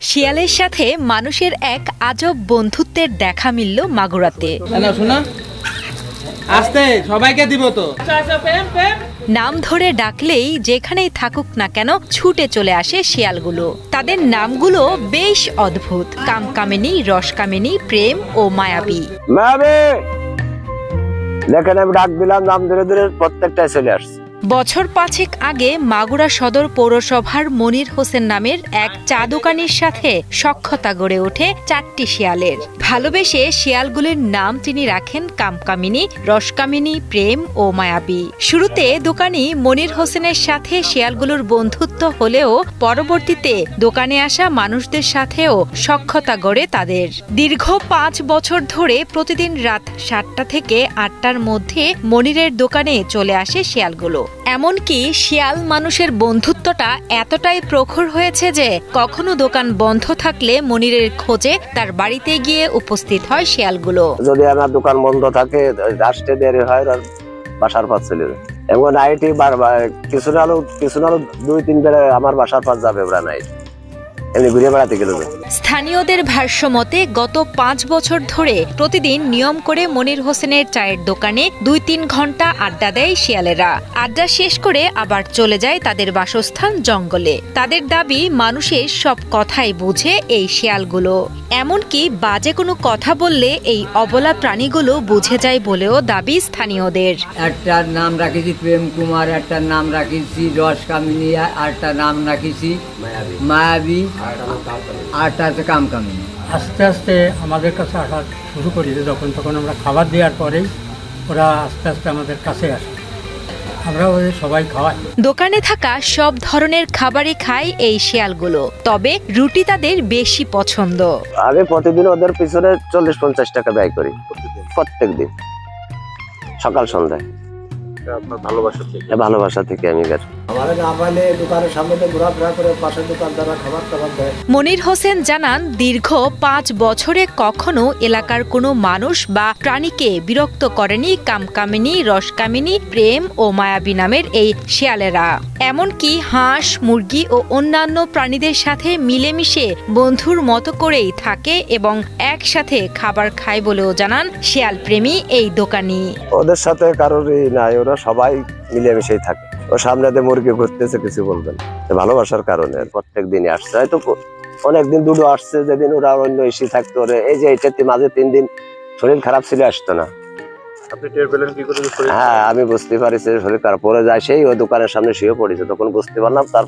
শিয়ালের সাথে মানুষের এক আজব বন্ধুত্বের দেখা মিলল মাগুরাতে। আসতে সবাইকে দিব তো। নাম ধরে ডাকলেই যেখানেই থাকুক না কেন ছুটে চলে আসে শিয়ালগুলো। তাদের নামগুলো বেশ অদ্ভুত। কামকামিনী রসকামিনী প্রেম ও মায়াবী। মায়াবী! দেখেন আমি ডাক দিলাম নাম ধরে ধরে প্রত্যেকটাই চলে আসছে। বছর পাঁচেক আগে মাগুরা সদর পৌরসভার মনির হোসেন নামের এক চা দোকানির সাথে সক্ষতা গড়ে ওঠে চারটি শিয়ালের। ভালোবেসে শিয়ালগুলির নাম তিনি রাখেন কামকামিনী, রসকামিনী, প্রেম ও মায়াবী। শুরুতে দোকানি মনির হোসেনের সাথে শিয়ালগুলোর বন্ধুত্ব হলেও পরবর্তীতে দোকানে আসা মানুষদের সাথেও সক্ষতা গড়ে তাদের। দীর্ঘ পাঁচ বছর ধরে প্রতিদিন রাত সাতটা থেকে আটটার মধ্যে মনিরের দোকানে চলে আসে শিয়ালগুলো। এমনকি শিয়াল মানুষের বন্ধুত্বটা এতটাই প্রখর হয়েছে যে কখনো দোকান বন্ধ থাকলে মনিরের খোঁজে তার বাড়িতে গিয়ে উপস্থিত হয় শিয়ালগুলো। যদি আমার দোকান বন্ধ থাকে আসতে দেরি হয় বাসার পথ চলে এবং নাইটি বারবার কিছু না কিছু না দুই তিন বেলা আমার বাসার পথ যাবে ওরা নাইট। এমনি ঘুরে বেড়াতে গেল স্থানীয়দের ভাষ্য মতে গত পাঁচ বছর ধরে প্রতিদিন নিয়ম করে মনির হোসেনের চায়ের দোকানে দুই তিন ঘণ্টা আড্ডা দেয় শিয়ালেরা। আড্ডা শেষ করে আবার চলে যায় তাদের বাসস্থান জঙ্গলে। তাদের দাবি মানুষের সব কথাই বুঝে এই শিয়ালগুলো। এমনকি বাজে কোনো কথা বললে এই অবলা প্রাণীগুলো বুঝে যায় বলেও দাবি স্থানীয়দের। একটার নাম রাখেছি প্রেম কুমার একটার নাম রাখেছি রস কামিনী আরটার নাম রাখেছি মায়াবী। আরটা হচ্ছে কাম কামিনী আস্তে আস্তে আমাদের কাছে আসা শুরু করেছে যখন তখন আমরা খাবার দেওয়ার পরেই ওরা আস্তে আস্তে আমাদের কাছে আসে। আমরা ওদের সবাই খাওয়াই। দোকানে থাকা সব ধরনের খাবারই খায় এই শিয়ালগুলো তবে রুটি তাদের বেশি পছন্দ। আমি প্রতিদিন ওদের পিছনে চল্লিশ পঞ্চাশ টাকা ব্যয় করি প্রত্যেক দিন সকাল সন্ধ্যায়। এ ভালোবাসা থেকে। আমি গেছি। মনির হোসেন জানান দীর্ঘ পাঁচ বছরে কখনো এলাকার কোনো মানুষ বা প্রাণীকে বিরক্ত করেনি কামকামিনী রসকামিনী প্রেম ও মায়াবী নামের এই শিয়ালেরা। এমনকি হাঁস, মুরগি ও অন্যান্য প্রাণীদের সাথে মিলেমিশে বন্ধুর মতো করেই থাকে এবং একসাথে খাবার খায় বলেও জানান শিয়াল প্রেমী এই দোকানি। ওদের সাথে কারোরই নাই, ওরা সবাই মিলেমিশেই থাকে। ও সামনে দিয়ে মুরগি ঘুরতেছে, কিছু বলবেন। ভালোবাসার কারণে প্রত্যেক দিনই আসছে। হয়তো অনেকদিন দুটো আসছে, যেদিন ওরা অন্য ইসি থাকতো এই যে এটাতে মাঝে তিন দিন শরীর খারাপ ছিল, আসতো না। হ্যাঁ আমি বুঝতে পারি শরীর খারাপ পরে যায়, সেই ওই দোকানের সামনে শুয়ে পড়েছে, তখন বুঝতে পারলাম তার